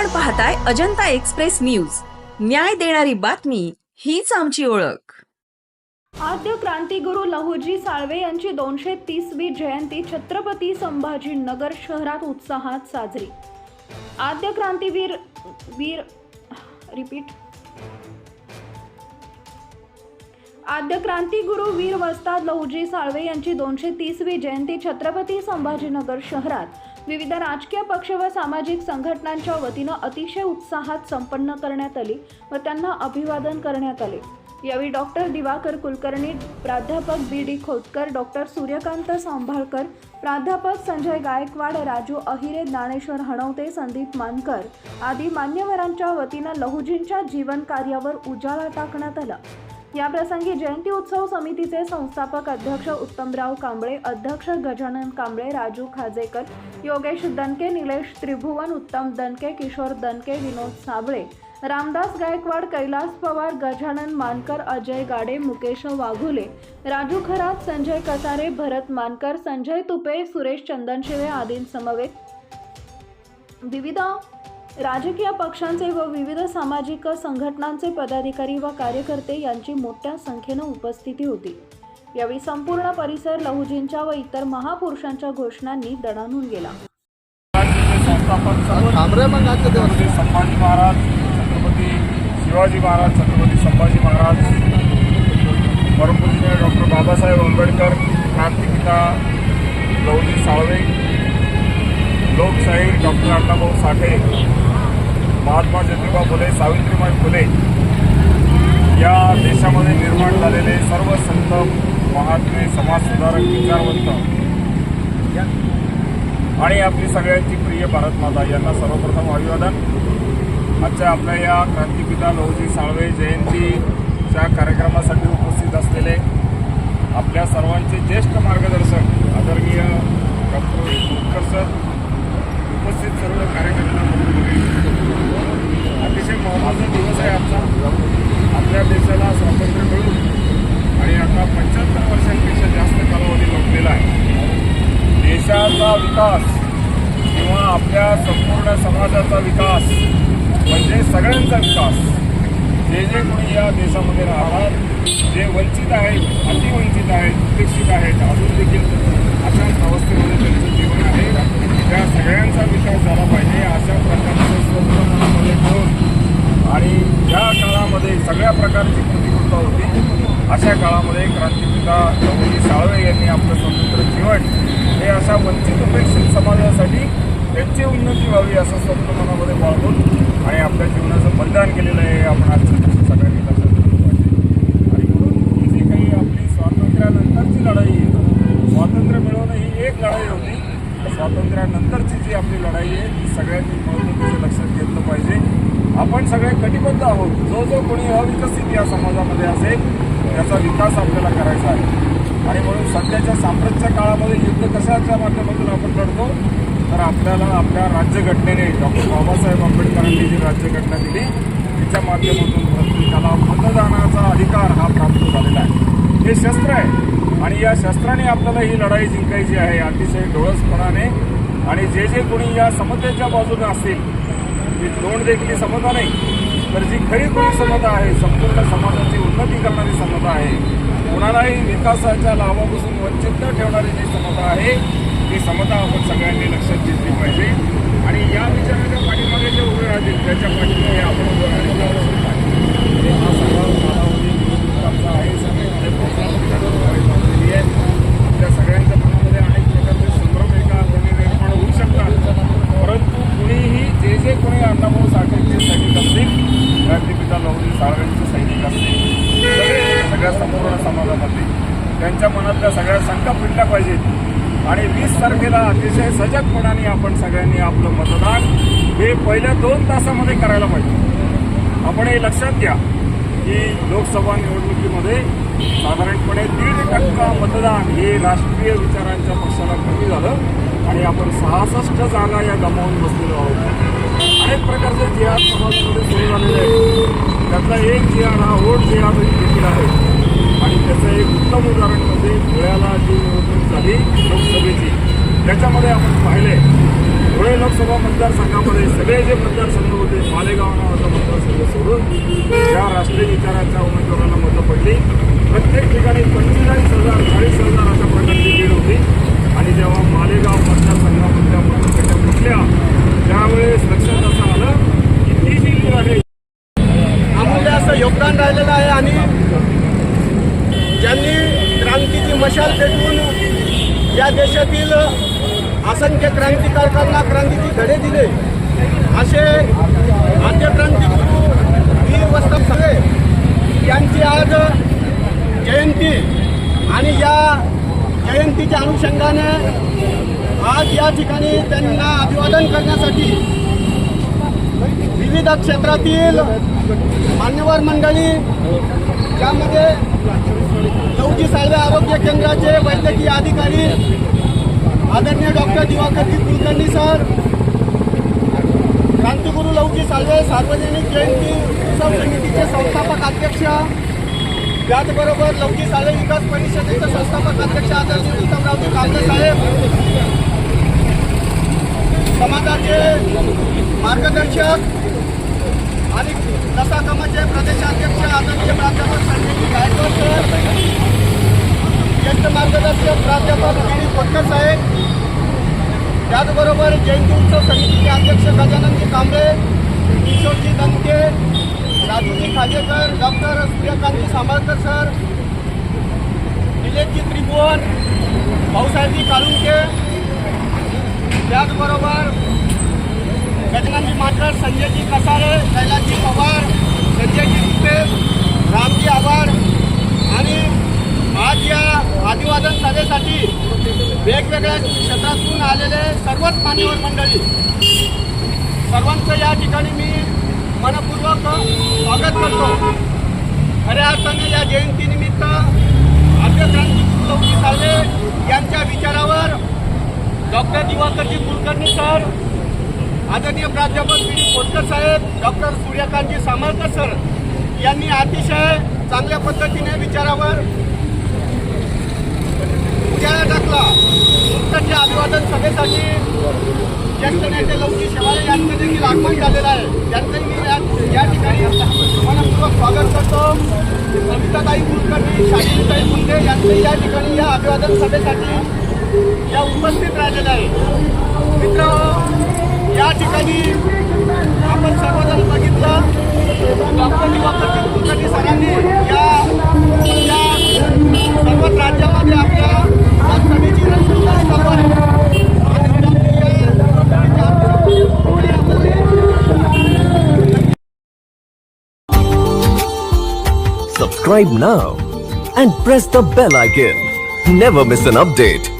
आपण पाहताय Ajanta express news. न्याय देणारी बातमी हीच आमची ओळख. आद्य क्रांतिगुरु लहुजी साळवे यांची दोनशे तीसवी जयंती छत्रपती संभाजीनगर शहरात उत्साहात साजरी. आद्य क्रांतीवीर वीर रिपीट. आद्य क्रांतिगुरु वीर वस्ताद लहुजी साळवे यांची दोनशे तीसवी जयंती छत्रपती संभाजीनगर शहरात. विविध राजकीय पक्ष व सामाजिक संघटनांच्या वतीनं अतिशय उत्साहात संपन्न करण्यात आली व त्यांना अभिवादन करण्यात आले. यावेळी डॉक्टर दिवाकर कुलकर्णी प्राध्यापक B D Khotkar doctor Suryakant Sambhalkar प्राध्यापक संजय गायकवाड राजू अहिरे ज्ञानेश्वर हणवते संदीप मानकर आदी मान्यवरांच्या वतीनं लहुजींच्या जीवन कार्यावर उजाळा टाकण्यात आला. याप्रसंगी जयंती उत्सव समितीचे संस्थापक अध्यक्ष उत्तमराव कांबळे अध्यक्ष गजानन कांबळे राजू खाजेकर योगेश दनके निलेश त्रिभुवन उत्तम दनके किशोर दनके विनोद साबळे रामदास गायकवाड कैलास पवार गजानन मानकर अजय गाडे मुकेश वाघुले राजू खरात संजय कसारे भरत मानकर संजय तुपे सुरेश चंदनशिवे आदींसमवेत. विविध राजकीय पक्षांचे व विविध सामाजिक संघटनांचे पदाधिकारी व कार्यकर्ते यांची मोठ्या संख्येनं उपस्थिती होती. यावेळी संपूर्ण परिसर लहुजींच्या व इतर महापुरुषांच्या घोषणांनी दणानून गेला. संभाजी महाराज छत्रपती शिवाजी महाराज छत्रपती संभाजी महाराज परमपूजनीय डॉक्टर बाबासाहेब आंबेडकर क्रांतिपिता लवजी साळवे लोकशाहीर डॉक्टर अण्णाभाऊ साठे महात्मा ज्योतिबा फुले सावित्रीबाई फुले या देशामध्ये निर्माण झालेले सर्व संत महात्मे समाजसुधारक विचारवंत. आणि आपली सगळ्यांची प्रिय भारत माता यांना सर्वप्रथम अभिवादन. आजच्या आपल्या या क्रांतिपिता लहुजी साळवे जयंतीच्या कार्यक्रमासाठी उपस्थित असलेले आपल्या सर्वांचे ज्येष्ठ मार्गदर्शक आदरणीय डॉक्टर उत्कर्ष सर उपस्थित सर्व कार्यकर्त्यांना अतिशय महत्त्वाचा दिवस आहे आजचा आपल्या देशाला स्वातंत्र्य मिळून आणि आता पंच्याहत्तर वर्षांपेक्षा जास्त कालावधी लोटलेला आहे आपला विकास किंवा आपल्या संपूर्ण समाजाचा विकास म्हणजे सगळ्यांचा विकास. जे जे कोणी या देशामध्ये राहतात जे वंचित आहेत अतिवंचित आहेत उपेक्षित आहेत अजून देखील अशाच अवस्थेमध्ये त्यांचं जीवन आहे. त्या सगळ्यांचा विकास झाला पाहिजे. अशा प्रकारचं स्वप्न मनामध्ये ठेवून आणि ज्या काळामध्ये सगळ्या प्रकारची प्रतिकूलता होती अशा काळामध्ये क्रांतिपिता लवजी साळवे यांनी आपलं स्वतंत्र जीवन हे अशा वंचित उपेक्षित समाजासाठी त्यांची उन्नती व्हावी असं स्वप्न मनामध्ये बाळगून आणि आपल्या जीवनाचं बलिदान केलेलं आहे. आपण आज सगळ्या सगळ्यांनी आणि म्हणून ही जी काही आपली स्वातंत्र्यानंतरची लढाई आहे स्वातंत्र्य मिळवणं ही एक लढाई होती. स्वातंत्र्यानंतरची जी आपली लढाई आहे ती सगळ्यांनी मिळवून लक्षात घेतलं पाहिजे. आपण सगळे कटिबद्ध आहोत. जो जो कोणी अविकसित या समाजामध्ये असेल त्याचा विकास आपल्याला करायचा आहे. आणि म्हणून सध्याच्या साम्राज्य काळामध्ये युद्ध कशाच्या माध्यमातून आपण लढतो? तर आपल्याला आपल्या राज्यघटनेने डॉक्टर बाबासाहेब आंबेडकरांनी जी राज्यघटना दिली तिच्या माध्यमातून प्रत्येकाला मतदानाचा अधिकार हा प्राप्त झालेला आहे. हे शस्त्र आहे. आणि या शस्त्राने आपल्याला ही लढाई जिंकायची आहे अतिशय डोळसपणाने आणि जे जे कोणी या समतेच्या बाजूने असतील ती तोंड देखील समता नाही तर जी खरी कोणी समता आहे संपूर्ण समाजाची उन्नती करणारी समता आहे कोणालाही विकासाच्या लाभापासून वंचित न ठेवणारी जी समता आहे ही समता आपण सगळ्यांनी लक्षात घेतली पाहिजे. आणि या विचाराच्या पाठीमागे जे उभे राहतील त्याच्या पाठीमागे आपण उभं राहिले म्हणजे हा सगळा कालावधी निवडणुकांचा आहे सगळ्यांमध्ये पोहोचलेली आहे. त्या सगळ्यांच्या मनामध्ये अनेक प्रकारचे संभ्रम एका अर्थाने निर्माण होऊ शकतात परंतु कुणीही जे जे कोणी अण्णाभाऊ साठेंचे सैनिक असतील क्रांतिपिता लवजी साळवेंचे सैनिक असतील सगळे सगळ्या संपूर्ण समाजामध्ये. त्यांच्या मनातल्या सगळ्या शंका फिटल्या पाहिजेत आणि वीस तारखेला अतिशय सजगपणाने आपण सगळ्यांनी आपलं मतदान हे पहिल्या दोन तासामध्ये करायला पाहिजे. आपण हे लक्षात घ्या की लोकसभा निवडणुकीमध्ये साधारणपणे दीड टक्का मतदान हे राष्ट्रीय विचारांच्या पक्षाला कमी झालं आणि आपण सहासष्ट जागा या गमावून बसलेलो आहोत. अनेक प्रकारचे जिहाद समाजामध्ये सुरू झालेले आहेत. त्यातला एक जिहाद हा वोट जिहाद देखील आहे. आणि त्याचं एक उत्तम उदाहरण म्हणजे धुळ्याला जी निवडणूक झाली लोकसभेची त्याच्यामध्ये आपण पाहिले धुळे लोकसभा मतदारसंघामध्ये सगळे जे मतदारसंघ होते मालेगाव नावाचा मतदारसंघ सोडून या राष्ट्रीय विचाराच्या उमेदवाराला मतं पडली प्रत्येक ठिकाणी पंचेचाळीस हजार चाळीस हजार अशा प्रकारची लीड होती. आणि जेव्हा मालेगाव मतदारसंघामधल्या मतपेट्या फुटल्या त्यावेळेस लक्षात असं आलं की ती जी लीड आहे अमूल्य असं योगदान राहिलेलं आहे आणि ज्यांनी क्रांतीची मशाल पेटवून या देशातील असंख्य क्रांतिकारकांना क्रांतीचे धडे दिले असे आद्य क्रांतिगुरु वीर वस्तव सगळे यांची आज जयंती आणि या जयंतीच्या अनुषंगाने आज या ठिकाणी त्यांना अभिवादन करण्यासाठी विविध क्षेत्रातील मान्यवर मंडळी ज्यामध्ये लवजी साळवे आरोग्य केंद्राचे वैद्यकीय अधिकारी आदरणीय डॉक्टर दिवाकर कुलकर्णी सर क्रांतिगुरू लवजी साळवे सार्वजनिक जयंती उत्सव समितीचे संस्थापक अध्यक्ष त्याचबरोबर लवजी साळवे विकास परिषदेचे संस्थापक अध्यक्ष आदरणीय उत्तमरावजी कांबळे साहेब समाजाचे मार्गदर्शक आणि दसाकामाचे प्रदेशाध्यक्ष आदरणीय प्राध्यापक संजय ज्येष्ठ मार्गदर्शक प्राध्यापक गिरी कोटकर साहेब त्याचबरोबर जयंती उत्सव समितीचे अध्यक्ष गजाननजी कांबळे किशोरजी दमके राजूजी खाजेकर डॉक्टर सूर्यकांतजी सांबाळकर सर निलेशजी त्रिभुवन भाऊसाहेबजी काळुंके त्याचबरोबर गजाननजी माटर संजयजी कसारे कैलासजी पवार संजयजी रुपे रामजी आव्हाड आणि आज या अभिवादन सभेसाठी वेगवेगळ्या क्षेत्रातून आलेले सर्वच मान्यवर मंडळी सर्वांचं या ठिकाणी मी मनपूर्वक स्वागत करतो. खऱ्या अर्थाने या जयंतीनिमित्त आद्य क्रांती लवकी साळवे यांच्या विचारावर डॉक्टर दिवाकरजी कुलकर्णी सर आदरणीय प्राध्यापक पी डी कोटकर साहेब डॉक्टर सूर्यकांतजी सामळकर सर यांनी अतिशय चांगल्या पद्धतीने विचारावर उजाळा टाकला. उत्तरच्या अभिवादन सभेसाठी ज्येष्ठ नेते लवजी शेवाळे यांचं देखील आगमन झालेलं आहे. त्यांचंही मी या ठिकाणी मनपूर्वक स्वागत करतो. सविताताई कुलकर्णी शालिनीताई मुंडे यांचंही या ठिकाणी या अभिवादन सभेसाठी या उपस्थित राहिलेलं आहे. मित्र या ठिकाणी आपण सर्वजण बघितलं डॉक्टर दिवाकरजी कुलकर्णी सरांनी या या सर्वच राज्यामध्ये आपल्या या सभेची रणनीती चालू आहे आणि Subscribe now and press the bell icon. Never miss an update.